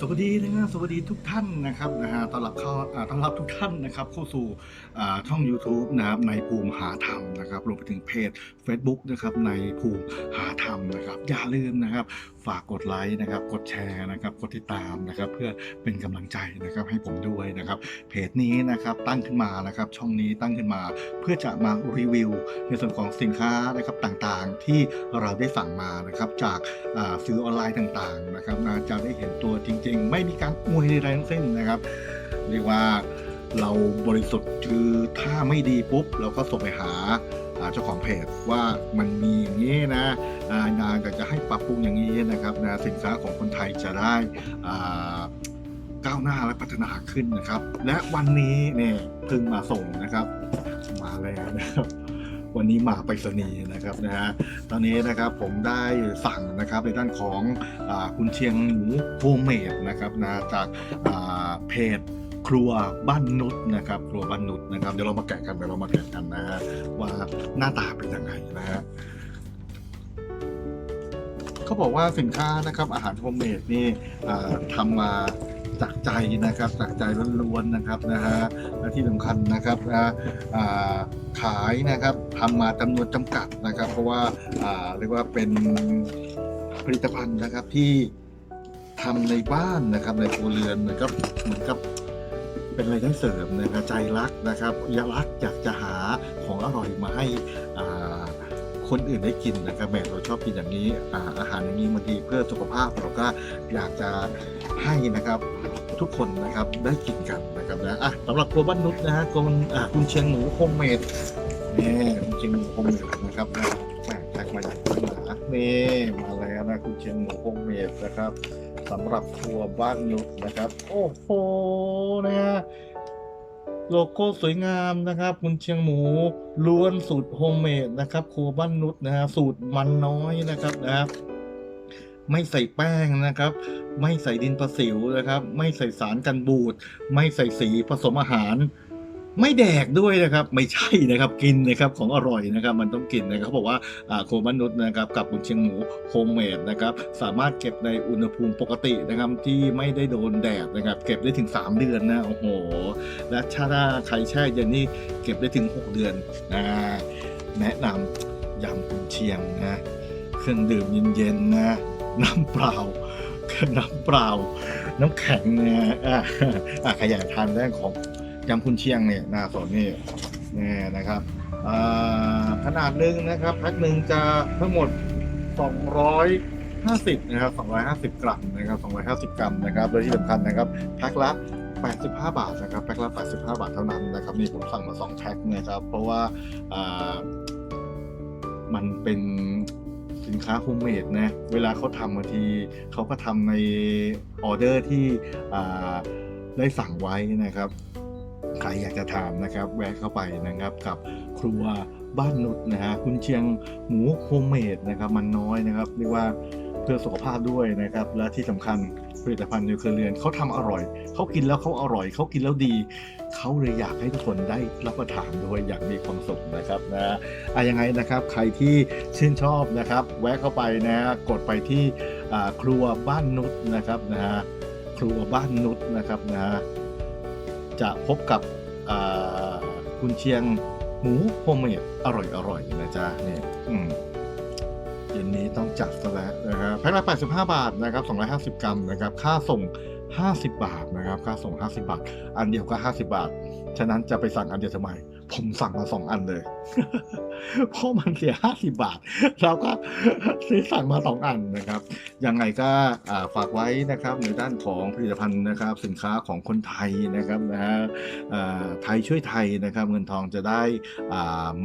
สวัสดีนะครับสวัสดีทุกท่านนะครับนะฮะต้อนรับเข้าต้อนรับทุกท่านนะครับเข้าสู่ช่อง YouTube นะครับในภูมิหาธรรมนะครับรวมไปถึงเพจ Facebook นะครับในภูมิหาธรรมนะครับอย่าลืมนะครับ ฝากกดไลค์นะครับ กดแชร์นะครับ กดติดตามนะครับ เพื่อเป็นกำลังใจนะครับให้ผมด้วยนะครับ เพจนี้นะครับตั้งขึ้นมานะครับ ช่องนี้ตั้งขึ้นมา เพื่อจะมารีวิว ในส่วนของสินค้านะครับต่างๆ ที่เราได้สั่งมานะครับ จากซื้อออนไลน์ต่างๆนะครับจะได้เห็นตัวจริง ๆ ไม่มีการอวยใดๆทั้งสิ้นนะครับ เรียกว่าเราบริสุทธิ์คือถ้าไม่ดีปุ๊บ เราก็ส่งไปหา เจ้าของเพจว่ามันมีอย่างนี้นะอ่านาอยากจะให้ปรับปรุงอย่างนี้นะครับนะสินค้าของคนไทยจะได้ก้าวหน้าและพัฒนาขึ้นนะครับ และวันนี้เนี่ยเพิ่งมาส่งนะครับ มาแล้วนะครับวันนี้มาไปรษณีย์นะครับนะฮะตอนนี้นะครับผมได้สั่งนะครับในด้านของอคุณเชียงหมูโฮมเมดนะครับนะจากเพจ ครัวบ้านนุชนะครับ ครัวบ้านนุชนะครับ เดี๋ยวเรามาแกะกันเดี๋ยวเรามาแกะกันนะฮะว่าหน้าตาเป็นยังไงนะฮะเขาบอกว่าสินค้านะครับ อาหารโฮมเมดนี่อ่าทำมาจากใจนะครับจากใจล้วนๆนะครับนะฮะและที่สำคัญนะครับนะขายนะครับทำมาจำนวนจำกัดนะครับ เพราะว่าอ่าเรียกว่าเป็นผลิตภัณฑ์นะครับที่ทำในบ้านนะครับในครัวเรือนเหมือนกับเหมือนกับ เป็นรายได้เสริมนะครับใจรักนะครับอยากรักอยากจะหาของอร่อยมาให้คนอื่นได้กินนะครับแหม่เราชอบกินอย่างนี้อาอาหารอย่างนี้บางทีเพื่อสุขภาพเราก็อยากจะให้นะครับทุกคนนะครับได้กินกันนะครับนะอะสำหรับครัวบ้านนุชนะฮะคุณคุณเชียงหมูโฮมเมดนี่คุณเชียงหมูโฮมเม เชียงหมูโฮมเมดนะครับสำหรับครัวบ้านนุชนะครับ โอ้โหนะฮะโลโก้สวยงามนะครับคุณเชียงหมูล้วนสูตรโฮมเมดนะครับครัวบ้านนุชนะฮะสูตรมันน้อยนะครับนะครับไม่ใส่แป้งนะครับ ไม่ใส่ดินประสิวนะครับ ไม่ใส่สารกันบูด ไม่ใส่สีผสมอาหาร ไม่แดกด้วยนะครับ ไม่ใช่นะครับกินนะครับของอร่อยนะครับมันต้องกินนะครับเขาบอกว่าโคมนุษย์นะครับกับบุญเชียงหมูโฮมเมดนะครับสามารถเก็บในอุณหภูมิปกตินะครับที่ไม่ได้โดนแดดนะครับเก็บได้ถึง 3 เดือนนะโอ้โหและถ้าใครแช่เย็นนี่เก็บได้ถึง 6 เดือนนะแนะนำยำกุนเชียงนะเครื่องดื่มเย็นๆนะน้ำเปล่าน้ำเปล่า น้ำแข็งนี่ยอะอะใครอยากทานเรื่องของ ยำคุณเชียงเนี่ยหน้าสดนี่นี่นะครับขนาดหนึ่งนะครับแพ็คหนึ่งจะทั้งหมด 250นะครับ250 กรัมนะครับ250 กรัมนะครับและที่สำคัญนะครับแพ็คละ85 บาทนะครับแพ็คละ85 บาทเท่านั้นนะครับนี่ผมสั่งมา 2 แพ็คนะครับ เพราะว่ามันเป็นสินค้าโฮมเมดนะ เวลาเขาทำบางทีเขาก็ทำในออเดอร์ที่ได้สั่งไว้นะครับ ใครอยากจะทานนะครับ แวะเข้าไปนะครับกับครัวบ้านนุชนะฮะคุณเชียงหมูโฮมเมดนะครับมันน้อยนะครับเรียกว่าเพื่อสุขภาพด้วยนะครับ และที่สำคัญผลิตภัณฑ์นิวเคลียร์เรือนเขาทำอร่อย เขากินแล้วเขาอร่อย เขากินแล้วดี เขาเลยอยากให้ทุกคนได้รับประทานด้วยอย่างมีความสุขนะครับนะอะยังไงนะครับใครที่ชื่นชอบนะครับ แวะเข้าไปนะกดไปที่ครัวบ้านนุชนะครับนะฮะครัวบ้านนุชนะครับนะ จะพบกับคุณเชียงหมูโฮมเมดอร่อยอร่อยนะจ๊ะเนี่ยอืมเย็นนี้ต้องจัดซะแล้วนะครับแพ็คละ85 บาทนะครับ 250 กรัมนะครับ ค่าส่ง 50 บาทนะครับ ค่าส่ง 50 บาท อันเดียวก็ 50 บาท ฉะนั้นจะไปสั่งอันเดียวทำไม ผมสั่งมาสองอันเลย เพราะมันเสีย50บาท เราก็ซื้อสั่งมาสองอันนะครับ ยังไงก็ฝากไว้นะครับในด้านของผลิตภัณฑ์นะครับ สินค้าของคนไทยนะครับนะฮะไทยช่วยไทยนะครับ เงินทองจะได้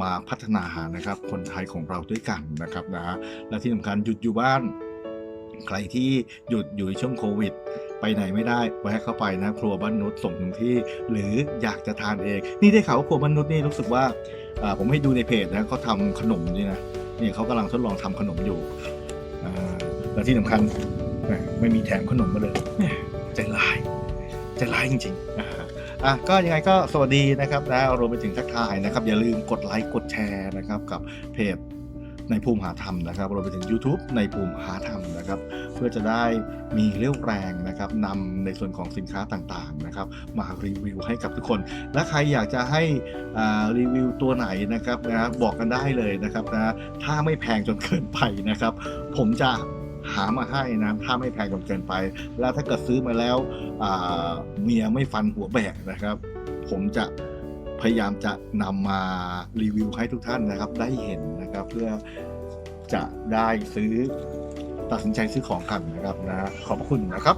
มาพัฒนานะครับ คนไทยของเราด้วยกันนะครับนะและที่สำคัญหยุดอยู่บ้าน ใครที่หยุดอยู่ในช่วงโควิด ไปไหนไม่ได้แวะเข้าไปนะครัวบ้านนุชส่งถึงที่ หรืออยากจะทานเอง นี่ได้ข่าวว่าครัวบ้านนุชนี่รู้สึกว่าผมให้ดูในเพจนะเขาทำขนมนี่นะนี่เขากำลังทดลองทำขนมอยู่และที่สำคัญไม่มีแถมขนมมาเลยใจร้ายใจร้ายจริงๆอ่าอะก็ยังไงก็สวัสดีนะครับนะรวมไปถึงทักทายนะครับ อย่าลืมกดไลค์กดแชร์นะครับกับเพจ ในภูมิหาธรรมนะครับรวมไปถึง YouTube ในภูมิหาธรรมนะครับ เพื่อจะได้มีเรี่ยวแรงนะครับนำในส่วนของสินค้าต่างๆนะครับ มารีวิวให้กับทุกคน และใครอยากจะให้รีวิวตัวไหนนะครับนะบอกกันได้เลยนะครับนะถ้าไม่แพงจนเกินไปนะครับ ผมจะหามาให้นะถ้าไม่แพงจนเกินไป แล้วถ้าเกิดซื้อมาแล้วเมียไม่ฟันหัวแบกนะครับ ผมจะ พยายามจะนำมารีวิวให้ทุกท่านนะครับ ได้เห็นนะครับเพื่อจะได้ซื้อตัดสินใจซื้อของกันนะครับนะขอบคุณนะครับ